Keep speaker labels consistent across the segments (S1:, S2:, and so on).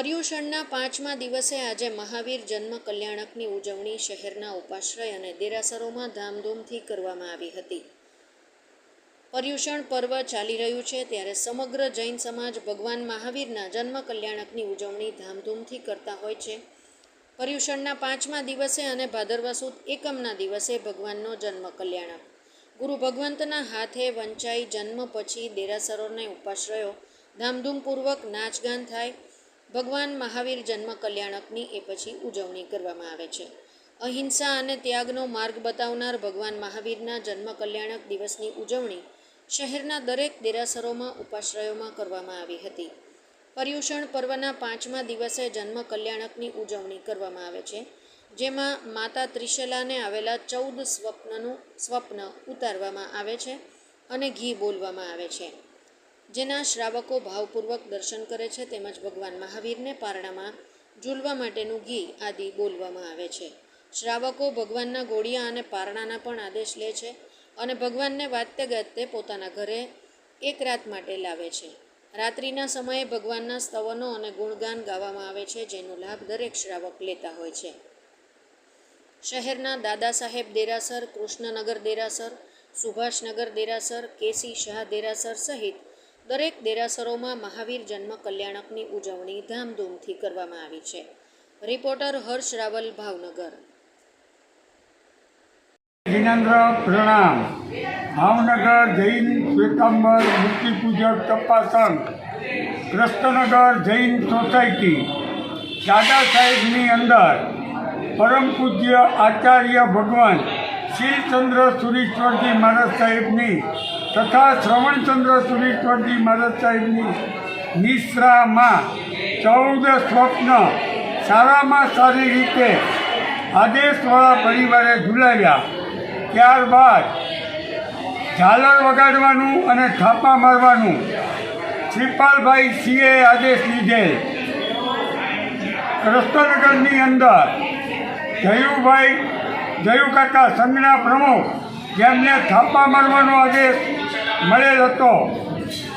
S1: પર્યુષણના પાંચમા દિવસે આજે મહાવીર જન્મ કલ્યાણકની ઉજવણી શહેરના ઉપાશ્રય અને દેરાસરોમાં ધામધૂમથી કરવામાં આવી હતી. પર્યુષણ પર્વ ચાલી રહ્યું છે ત્યારે સમગ્ર જૈન સમાજ ભગવાન મહાવીરના જન્મ કલ્યાણકની ઉજવણી ધામધૂમથી કરતા હોય છે. પર્યુષણના પાંચમા દિવસે અને ભાદરવા સુદ એકમના દિવસે ભગવાનનો જન્મ કલ્યાણક ગુરુ ભગવંતના હાથે વંચાઈ જન્મ પછી દેરાસરોને ઉપાશ્રયો ધામધૂમપૂર્વક નાચગાન થાય ભગવાન મહાવીર જન્મ કલ્યાણકની એ પછી ઉજવણી કરવામાં આવે છે. અહિંસા અને ત્યાગનો માર્ગ બતાવનાર ભગવાન મહાવીરના જન્મ કલ્યાણક દિવસની ઉજવણી શહેરના દરેક દેરાસરોમાં, ઉપાશ્રયોમાં કરવામાં આવી હતી. પર્યુષણ પર્વના પાંચમા દિવસે જન્મ કલ્યાણકની ઉજવણી કરવામાં આવે છે, જેમાં માતા ત્રિશલાને આવેલા ચૌદ સ્વપ્નનું સ્વપ્ન ઉતારવામાં આવે છે અને ઘી બોલવામાં આવે છે. જેના શ્રાવકો ભાવપૂર્વક દર્શન કરે છે તેમજ ભગવાન મહાવીરને પારણામાં ઝૂલવા માટેનું ઘી આદિ બોલવામાં આવે છે. શ્રાવકો ભગવાનના ગોળિયા અને પારણાના પણ આદેશ લે છે અને ભગવાનને વાતે ગાતે પોતાના ઘરે એક રાત માટે લાવે છે. રાત્રિના સમયે ભગવાનના સ્તવનો અને ગુણગાન ગાવામાં આવે છે, જેનો લાભ દરેક શ્રાવક લેતા હોય છે. શહેરના દાદા સાહેબ દેરાસર, કૃષ્ણનગર દેરાસર, સુભાષનગર દેરાસર, કેસી શાહ દેરાસર સહિત દરેક દેરાસરોમાં મહાવીર જન્મ કલ્યાણકની ઉજવણી ધામધૂમથી કરવામાં આવી છે. રિપોર્ટર હર્ષ રાવલ, ભાવનગર.
S2: જિનેન્દ્ર પ્રણામ. ભાવનગર જૈન શ્વેતાંબર મૂર્તિ પૂજક તપાસન કૃષ્ણનગર જૈન સોસાયટી. દાદા સાહેબની અંદર પરમ પૂજ્ય આચાર્ય ભગવાન શીલચંદ્ર સુરીશ્વરજી મહારાજ સાહેબની તથા શ્રવણચંદ્ર સુરેશ્વરજી મહારાજ સાહેબની નિશ્રામાં ચૌદ સ્વપ્ન સારામાં સારી રીતે આદેશવાળા પરિવારે ઝુલાવ્યા. ત્યારબાદ ઝાલર વગાડવાનું અને થાપા મારવાનું શ્રીપાલભાઈ સિંહે આદેશ લીધેલ. રસ્તનગરની અંદર જયુભાઈ જયુ કાકા સંઘના પ્રમુખ, જેમને થાપા મારવાનો આદેશ મળેલ હતો.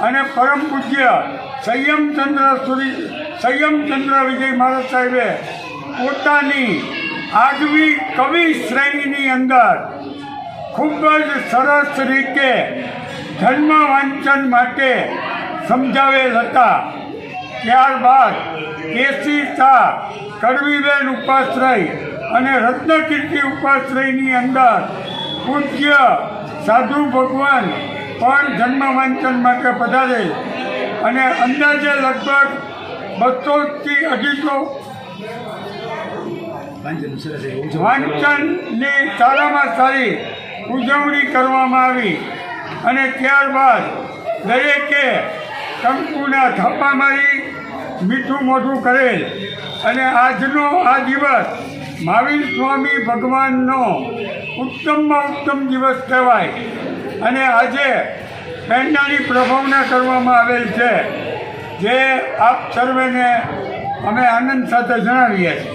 S2: અને પરમ પૂજ્ય સંયમચંદ્ર સુરી સંયમચંદ્ર વિજય મહારાજ સાહેબે પોતાની આગવી કવિ શ્રેણીની અંદર ખૂબ જ સરસ રીતે ધર્મ વાંચન માટે સમજાવેલ હતા. ત્યારબાદ કેસી શાહ, કડવીબેન ઉપાશ્રય અને રત્નકીર્તિ ઉપાશ્રયની અંદર પૂજ્ય સાધુ ભગવાન પણ જન્મ વાંચન માટે પધારે અને અંદાજે લગભગ બસોથી અઢીસો વાંચનની સારામાં સારી ઉજવણી કરવામાં આવી અને ત્યારબાદ દરેકે શંકુના થપ્પા મારી મીઠું મોઢું કરેલ અને આજનો આ દિવસ મહાવીર સ્વામી ભગવાનનો ઉત્તમમાં ઉત્તમ દિવસ કહેવાય. અને આજે પેન્ડાની પ્રભાવના કરવામાં આવેલ છે, જે આપ સર્વેને અમે આનંદ સાથે જણાવીએ છીએ.